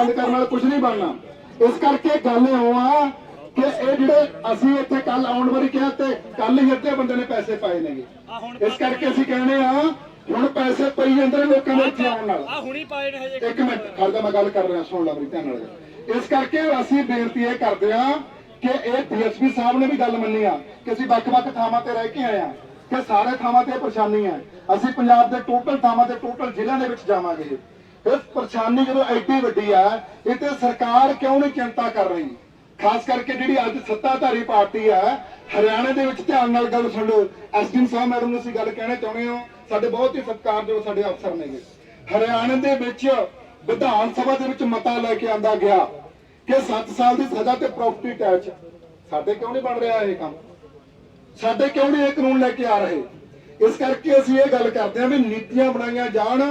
ਬੰਦ ਕਰਨ ਨਾਲ ਕੁਝ ਨਹੀਂ ਬਣਨਾ। ਇਸ ਕਰਕੇ ਗੱਲ ਇਹ ਆ ਕਿ ਇਹ ਜਿਹੜੇ ਅਸੀਂ ਇੱਥੇ ਕੱਲ ਆਉਣ ਵਾਰੀ ਕਿਹਾ ਤੇ ਕੱਲ ਹੀ ਅੱਧੇ ਬੰਦੇ ਨੇ ਪੈਸੇ ਪਾਏ ਨੇਗੇ। ਇਸ ਕਰਕੇ ਅਸੀਂ ਕਹਿੰਦੇ ਆ ਹੁਣ ਪੈਸੇ ਪਈ ਜਾਂਦੇ ਨੇ ਲੋਕਾਂ ਦੇ ਇੱਥੇ ਆਉਣ ਨਾਲ। ਆ ਹੁਣੀ ਪਾਏ ਨੇ ਹਜੇ। ਇੱਕ ਮਿੰਟ ਖੜਦਾ ਮੈਂ ਗੱਲ ਕਰ ਰਿਹਾ ਸੁਣ ਲਾ ਮੇਰੀ ਧਿਆਨ ਨਾਲ। ਇਸ ਕਰਕੇ ਅਸੀਂ ਬੇਨਤੀ ਇਹ ਕਰਦੇ ਆ ਕਿ ਇਹ ਡੀਐਸਪੀ ਸਾਹਿਬ ਨੇ ਵੀ ਗੱਲ ਮੰਨੀ ਆ ਕਿ ਅਸੀਂ ਵੱਖ-ਵੱਖ ਥਾਵਾਂ ਤੇ ਰਹਿ ਕੇ ਆਏ ਆ ਕਿ ਸਾਰੇ ਥਾਵਾਂ ਤੇ ਪਰੇਸ਼ਾਨੀ ਹੈ ਅਸੀਂ ਪੰਜਾਬ ਦੇ ਟੋਟਲ ਥਾਵਾਂ ਤੇ ਟੋਟਲ ਜ਼ਿਲ੍ਹਿਆਂ ਦੇ ਵਿੱਚ ਜਾਵਾਂਗੇ। ਇਸ ਪਰੇਸ਼ਾਨੀ ਜਦੋਂ ਐਡੀ ਵੱਡੀ ਆ, ਇਹ ਤੇ ਸਰਕਾਰ ਕਿਉਂ ਨਹੀਂ ਚਿੰਤਾ ਕਰ ਰਹੀ? ਖਾਸ ਕਰਕੇ ਜਿਹੜੀ ਅੱਜ ਸੱਤਾਧਾਰੀ ਪਾਰਟੀ ਆ, ਹਰਿਆਣਾ ਦੇ ਵਿੱਚ ਧਿਆਨ ਨਾਲ ਗੱਲ ਸੁਣ ਲਓ। ਐਸਪੀ ਸਾਹਿਬ ਮੈਡਮ ਨੂੰ ਅਸੀਂ ਗੱਲ ਕਹਿਣਾ ਚਾਹੁੰਦੇ ਹਾਂ। ਸਾਡੇ ਬਹੁਤ ਹੀ ਸਤਿਕਾਰਯੋਗ ਸਾਡੇ ਅਫਸਰ ਨੇਗੇ ਹਰਿਆਣਾ ਦੇ ਵਿੱਚ ਵਿਧਾਨ ਸਭਾ ਦੇ ਵਿੱਚ ਮਤਾ ਲੈ ਕੇ ਆਂਦਾ ਗਿਆ ਕਿ 7 ਸਾਲ ਦੀ ਸਜ਼ਾ ਤੇ ਪ੍ਰਾਪਰਟੀ ਟੈਕਸ ਸਾਡੇ ਕਿਉਂ ਨਹੀਂ ਬਣ ਰਿਹਾ ਇਹ ਕੰਮ? ਸਾਡੇ ਕਿਉਂ ਨਹੀਂ ਇਹ ਕਾਨੂੰਨ ਲੈ ਕੇ ਆ ਰਹੇ? ਇਸ ਕਰਕੇ ਅਸੀਂ ਇਹ ਗੱਲ ਕਰਦੇ ਹਾਂ ਵੀ ਨੀਤੀਆਂ ਬਣਾਈਆਂ ਜਾਣ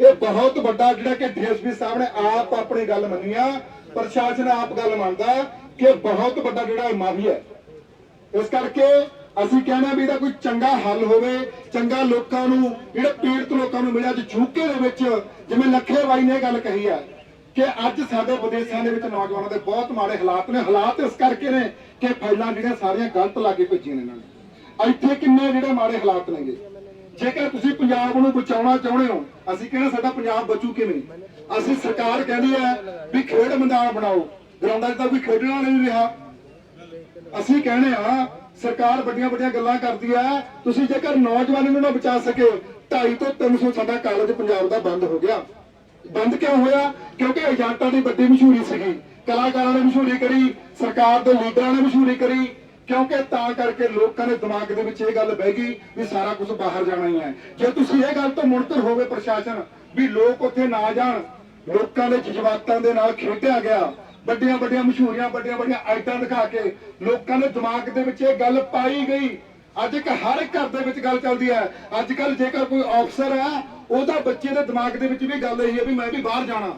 ਇਹ ਬਹੁਤ ਵੱਡਾ ਜਿਹੜਾ ਕਿ ਡੀਐਸਪੀ ਸਾਹਿਬ ਨੇ ਆਪ ਆਪਣੀ ਗੱਲ ਮੰਨੀ ਆ, ਪ੍ਰਸ਼ਾਸਨ ਆਪ ਗੱਲ ਮੰਨਦਾ ਕਿ ਬਹੁਤ ਵੱਡਾ ਜਿਹੜਾ ਇਹ ਮਾਫੀ ਹੈ। ਇਸ ਕਰਕੇ ਅਸੀਂ ਕਹਿਣਾ ਵੀ ਇਹਦਾ ਕੋਈ ਚੰਗਾ ਹੱਲ ਹੋਵੇ, ਚੰਗਾ ਲੋਕਾਂ ਨੂੰ, ਜਿਹੜੇ ਪੀੜਤ ਲੋਕਾਂ ਨੂੰ ਮਿਲਿਆ, ਅੱਜ ਝੂਕੇ ਦੇ ਵਿੱਚ, ਜਿਵੇਂ ਲੱਖੇ ਬਾਈ ਨੇ ਇਹ ਗੱਲ ਕਹੀ ਆ ਕਿ ਅੱਜ ਸਾਡੇ ਵਿਦੇਸ਼ਾਂ ਦੇ ਵਿੱਚ ਨੌਜਵਾਨਾਂ ਦੇ ਬਹੁਤ ਮਾੜੇ ਹਾਲਾਤ ਨੇ। ਹਾਲਾਤ ਇਸ ਕਰਕੇ ਨੇ ਕਿ ਫਾਈਲਾਂ ਜਿਹੜੀਆਂ ਸਾਰੀਆਂ ਗਲਤ ਲਾ ਕੇ ਭੇਜੀਆਂ ਨੇ ਇਹਨਾਂ ਨੇ। ਇੱਥੇ ਕਿੰਨੇ ਜਿਹੜੇ ਮਾੜੇ ਹਾਲਾਤ ਨੇਗੇ? ਜੇਕਰ ਤੁਸੀਂ ਪੰਜਾਬ ਨੂੰ ਬਚਾਉਣਾ ਚਾਹੁੰਦੇ ਹੋ, ਅਸੀਂ ਕਹਿੰਦੇ ਸਾਡਾ ਪੰਜਾਬ ਬਚੂ ਕਿਵੇਂ? ਅਸੀਂ ਸਰਕਾਰ ਕਹਿੰਦੀ ਹੈ ਵੀ ਖੇਡ ਮੈਦਾਨ ਬਣਾਓ। ਗਰਾਊਂਡਾਂ 'ਚ ਤਾਂ ਕੋਈ ਖੇਡਣਾ ਨਹੀਂ ਰਿਹਾ। ਅਸੀਂ ਕਹਿੰਦੇ ਆ ਸਰਕਾਰ ਵੱਡੀਆਂ ਵੱਡੀਆਂ ਗੱਲਾਂ ਕਰਦੀ ਹੈ, ਤੁਸੀਂ ਜੇਕਰ ਨੌਜਵਾਨਾਂ ਨੂੰ ਨਾ ਬਚਾ ਸਕੇ 250 ਤੋਂ 300 ਸਾਡਾ ਕਾਲਜ ਪੰਜਾਬ ਦਾ ਬੰਦ ਹੋ ਗਿਆ। ਬੰਦ ਕਿਉਂ ਹੋਇਆ? ਕਿਉਂਕਿ ਏਜੰਟਾਂ ਦੀ ਵੱਡੀ ਮਸ਼ਹੂਰੀ ਸੀਗੀ। ਕਲਾਕਾਰਾਂ ਨੇ ਮਸ਼ਹੂਰੀ ਕਰੀ, ਸਰਕਾਰ ਦੇ ਲੀਡਰਾਂ ਨੇ ਮਸ਼ਹੂਰੀ ਕਰੀ। ਕਿਉਂਕਿ ਤਾਂ ਕਰਕੇ ਲੋਕਾਂ ਦੇ ਦਿਮਾਗ ਦੇ ਵਿੱਚ ਇਹ ਗੱਲ ਬਹਿ ਗਈ ਵੀ ਸਾਰਾ ਕੁਝ ਬਾਹਰ ਜਾਣਾ ਹੀ ਹੈ। ਜੇ ਤੁਸੀਂ ਇਹ ਗੱਲ ਤੋਂ ਮੁਨਤਰ ਹੋਵੇ ਪ੍ਰਸ਼ਾਸਨ ਵੀ ਲੋਕ ਉੱਥੇ ਨਾ ਜਾਣ, ਲੋਕਾਂ ਦੇ ਜਜ਼ਬਾਤਾਂ ਦੇ ਨਾਲ ਖੇਡਿਆ ਗਿਆ, ਵੱਡੀਆਂ ਵੱਡੀਆਂ ਮਸ਼ਹੂਰੀਆਂ, ਵੱਡੀਆਂ ਵੱਡੀਆਂ ਆਈਟਾਂ ਦਿਖਾ ਕੇ ਲੋਕਾਂ ਦੇ ਦਿਮਾਗ ਦੇ ਵਿੱਚ ਇਹ ਗੱਲ ਪਾਈ ਗਈ। ਅੱਜ ਇੱਕ ਹਰ ਘਰ ਦੇ ਵਿੱਚ ਗੱਲ ਚੱਲਦੀ ਹੈ। ਅੱਜ ਕੱਲ ਜੇਕਰ ਕੋਈ ਅਫਸਰ ਹੈ, ਉਹਦਾ ਬੱਚੇ ਦੇ ਦਿਮਾਗ ਦੇ ਵਿੱਚ ਵੀ ਗੱਲ ਇਹੀ ਹੈ ਵੀ ਮੈਂ ਵੀ ਬਾਹਰ ਜਾਣਾ।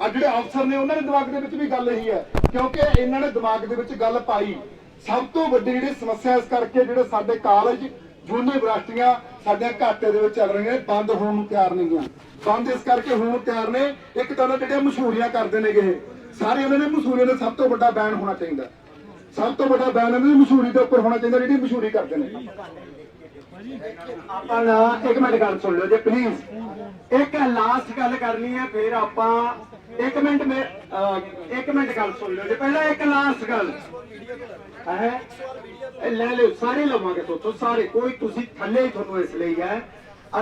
ਆ ਜਿਹੜੇ ਅਫਸਰ ਨੇ, ਉਹਨਾਂ ਦੇ ਦਿਮਾਗ ਦੇ ਵਿੱਚ ਵੀ ਗੱਲ ਇਹੀ ਹੈ। ਕਿਉਂਕਿ ਇਹਨਾਂ ਨੇ ਦਿਮਾਗ ਦੇ ਵਿੱਚ ਗੱਲ ਪਾਈ। ਸਭ ਤੋਂ ਵੱਡੀ ਜਿਹੜੀ ਸਮੱਸਿਆ ਇਸ ਕਰਕੇ ਜਿਹੜੇ ਸਾਡੇ ਕਾਲਜ ਯੂਨੀਵਰਸਿਟੀਆਂ ਸਾਡੇ ਘਾਟੇ ਦੇ ਵਿੱਚ ਚੱਲ ਰਹੀਆਂ ਨੇ ਬੰਦ ਹੋਣ ਨੂੰ ਤਿਆਰ ਨਹੀਂ ਗਈਆਂ। ਬੰਦ ਇਸ ਕਰਕੇ ਹੋਣ ਤਿਆਰ ਨੇ ਇੱਕ ਤਾਂ ਉਹਨਾਂ ਜਿਹੜੀਆਂ ਮਸ਼ਹੂਰੀਆਂ ਕਰਦੇ ਨੇਗੇ ਇਹ, ਸਾਰੇ ਉਹਨਾਂ ਨੇ ਮਸ਼ਹੂਰੀਆਂ ਦਾ ਸਭ ਤੋਂ ਵੱਡਾ ਬੈਨ ਹੋਣਾ ਚਾਹੀਦਾ। ਸਭ ਤੋਂ ਵੱਡਾ ਬੈਨ ਇਹਨਾਂ ਦੀ ਮਸ਼ਹੂਰੀ ਦੇ ਉੱਪਰ ਹੋਣਾ ਚਾਹੀਦਾ ਜਿਹੜੀ ਮਸ਼ਹੂਰੀ ਕਰਦੇ ਨੇ। ਆਪਾਂ ਨਾ ਇੱਕ ਮਿੰਟ ਗੱਲ ਸੁਣ ਲਓ ਜੀ ਪਲੀਜ਼ ਇੱਕ ਲਾਸਟ ਗੱਲ ਕਰਨੀ ਹੈ ਫਿਰ ਆਪਾਂ ਇੱਕ ਮਿੰਟ ਮੇ ਇੱਕ ਮਿੰਟ ਗੱਲ ਸੁਣ ਲਓ ਜੀ ਪਹਿਲਾਂ ਇੱਕ ਲਾਸਟ ਗੱਲ। ਹੈ? ਇਹ ਲੈ ਲਿਓ, ਸਾਰੇ ਲਵਾਂਗੇ ਤੋਂ ਸਾਰੇ। ਕੋਈ ਤੁਸੀਂ ਥੱਲੇ ਹੀ ਤੁਹਾਨੂੰ ਇਸ ਲਈ ਹੈ।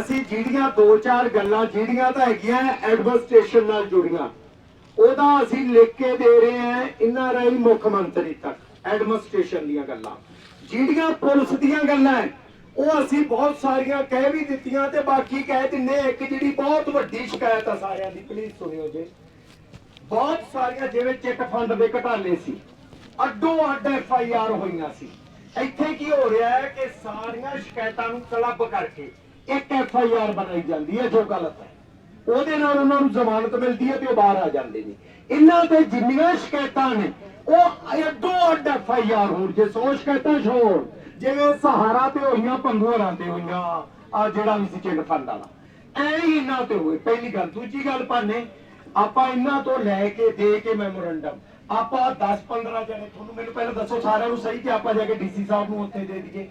ਅਸੀਂ ਜਿਹੜੀਆਂ ਦੋ ਚਾਰ ਗੱਲਾਂ, ਜਿਹੜੀਆਂ ਤਾਂ ਹੈਗੀਆਂ ਐਡਮਿਨਿਸਟ੍ਰੇਸ਼ਨ ਨਾਲ ਜੁੜੀਆਂ, ਉਹਦਾ ਅਸੀਂ ਲਿਖ ਕੇ ਦੇ ਰਹੇ ਹਾਂ ਇਨ੍ਹਾਂ ਰਾਹੀਂ ਮੁੱਖ ਮੰਤਰੀ ਤੱਕ, ਐਡਮਿਨਿਸਟ੍ਰੇਸ਼ਨ ਦੀਆਂ ਗੱਲਾਂ। ਜਿਹੜੀਆਂ ਪੁਲਿਸ ਦੀਆਂ ਗੱਲਾਂ ਉਹ ਅਸੀਂ ਬਹੁਤ ਸਾਰੀਆਂ ਕਹਿ ਵੀ ਦਿੱਤੀਆਂ ਤੇ ਬਾਕੀ ਕਹਿ ਦਿੰਨੇ ਇੱਕ ਜਿਹੜੀ ਬਹੁਤ ਵੱਡੀ ਸ਼ਿਕਾਇਤ ਆ ਸਾਰਿਆਂ ਦੀ ਪਲੀਜ਼ ਸੁਣਿਓ ਜੇ। ਬਹੁਤ ਸਾਰੀਆਂ ਜਿਵੇਂ ਚਿੱਟ ਫੰਡ ਦੇ ਘਟਾਲੇ ਸੀ। ਅੱਡੋ ਅੱਡ ਐਫ ਆਈ ਆਰ ਹੋਈਆਂ ਸੀ। ਇੱਥੇ ਕੀ ਹੋ ਰਿਹਾ ਹੈ ਕਿ ਸਾਰੀਆਂ ਸ਼ਿਕਾਇਤਾਂ ਨੂੰ ਕਲੱਬ ਕਰਕੇ ਇੱਕ ਐਫ ਆਈ ਆਰ ਬਣਾਈ ਜਾਂਦੀ ਹੈ, ਜੋ ਗਲਤ ਹੈ। ਉਹਦੇ ਨਾਲ ਉਹਨਾਂ ਨੂੰ ਜ਼ਮਾਨਤ ਮਿਲਦੀ ਹੈ ਤੇ ਉਹ ਬਾਹਰ ਆ ਜਾਂਦੇ ਨੇ। ਇਹਨਾਂ ਤੇ ਜਿੰਨੀਆਂ ਸ਼ਿਕਾਇਤਾਂ ਨੇ, ਉਹ ਅੱਡੋ ਅੱਡ ਐਫ ਆਈ ਆਰ ਹੋਣ। ਜੇ 100 ਸ਼ਿਕਾਇਤਾਂ ਛੋੜ, ਜਿਵੇਂ ਸਹਾਰਾ ਤੇ ਹੋਈਆਂ ਪੰਗੂਰਾਂ ਤੇ ਹੋਈਆਂ, ਆ ਜਿਹੜਾ ਵੀ ਸੀ ਚਿੰਨ ਫੰਡ ਵਾਲਾ। ਐ ਹੀ ਇਹਨਾਂ ਤੇ ਹੋਏ। ਪਹਿਲੀ ਗੱਲ, ਦੂਜੀ ਗੱਲ ਭਾਨੇ, ਆਪਾਂ ਇਹਨਾਂ ਤੋਂ ਲੈ ਕੇ ਦੇ ਕੇ ਮੈਮੋਰੰਡਮ ਆਪਾਂ 10 15 ਜਣੇ, ਤੁਹਾਨੂੰ ਮੈਨੂੰ ਪਹਿਲਾਂ ਦੱਸੋ, ਸਾਰਿਆਂ ਨੂੰ ਸਹੀ ਕਿ ਆਪਾਂ ਜਾ ਕੇ ਡੀਸੀ ਸਾਹਿਬ ਨੂੰ ਉੱਥੇ ਦੇ ਦਈਏ।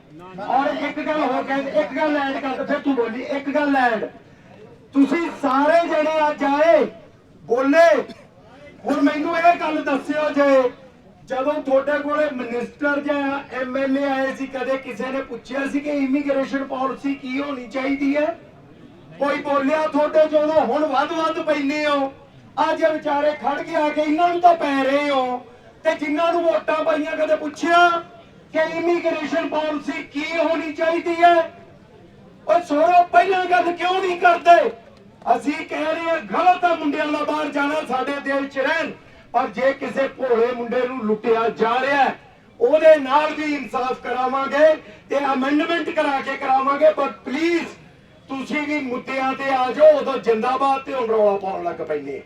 ਔਰ ਇੱਕ ਗੱਲ ਹੋਰ ਕਹਿੰਦੇ ਇੱਕ ਗੱਲ ਐਡ ਕਰ ਫਿਰ ਤੂੰ ਬੋਲੀ, ਇੱਕ ਗੱਲ ਐਡ। ਤੁਸੀਂ ਸਾਰੇ ਜਣੇ ਅੱਜ ਆਏ, ਬੋਲੇ। ਹੁਣ ਮੈਨੂੰ ਇਹ ਗੱਲ ਦੱਸਿਓ ਜੇ, ਜਦੋਂ ਤੁਹਾਡੇ ਕੋਲੇ ਮਿਨਿਸਟਰ ਜਾਂ ਐਮਐਲਏ ਆਏ ਸੀ, ਕਦੇ ਕਿਸੇ ਨੇ ਪੁੱਛਿਆ ਸੀ ਕਿ ਇਮੀਗ੍ਰੇਸ਼ਨ ਪਾਲਿਸੀ ਕੀ ਹੋਣੀ ਚਾਹੀਦੀ ਹੈ? ਕੋਈ ਬੋਲਿਆ ਤੁਹਾਡੇ ਜਦੋਂ ਹੁਣ ਵੱਧ ਵੱਧ ਪੈਨੇ ਹੋ। ਅੱਜ ਇਹ ਵਿਚਾਰੇ ਖੜ ਕੇ ਆ ਕੇ ਇਹਨਾਂ ਨੂੰ ਤਾਂ ਪੈ ਰਹੇ ਹੋ ਤੇ ਜਿਨ੍ਹਾਂ ਨੂੰ ਵੋਟਾਂ ਪਾਈਆਂ ਕਦੇ ਪੁੱਛਿਆ ਕਿ ਇਮੀਗ੍ਰੇਸ਼ਨ ਪਾਲਿਸੀ ਕੀ ਹੋਣੀ ਚਾਹੀਦੀ ਹੈ? ਓਏ ਸੋਹਣੋ ਪਹਿਲਾਂ ਗੱਲ ਕਿਉਂ ਨਹੀਂ ਕਰਦੇ? ਅਸੀਂ ਕਹਿ ਰਹੇ ਹਾਂ ਗਲਤ ਆ ਮੁੰਡਿਆਂ ਦਾ ਬਾਹਰ ਜਾਣਾ ਸਾਡੇ ਦੇਸ਼ 'ਚ ਰਹਿਣ। ਪਰ ਜੇ ਕਿਸੇ ਭੋਲੇ ਮੁੰਡੇ ਨੂੰ ਲੁੱਟਿਆ ਜਾ ਰਿਹਾ ਹੈ, ਉਹਦੇ ਨਾਲ ਵੀ ਇਨਸਾਫ ਕਰਾਵਾਂਗੇ ਤੇ ਅਮੈਂਡਮੈਂਟ ਕਰਾ ਕੇ ਕਰਾਵਾਂਗੇ। ਪਰ ਪਲੀਜ਼ ਤੁਸੀਂ ਵੀ ਮੁੱਦਿਆਂ ਤੇ ਆ ਜਾਓ ਉਦੋਂ ਜਿੰਦਾਬਾਦ ਤੇ ਹੁਣ ਰੌਲਾ ਪਾਉਣ ਲੱਗ ਪੈਂਦੇ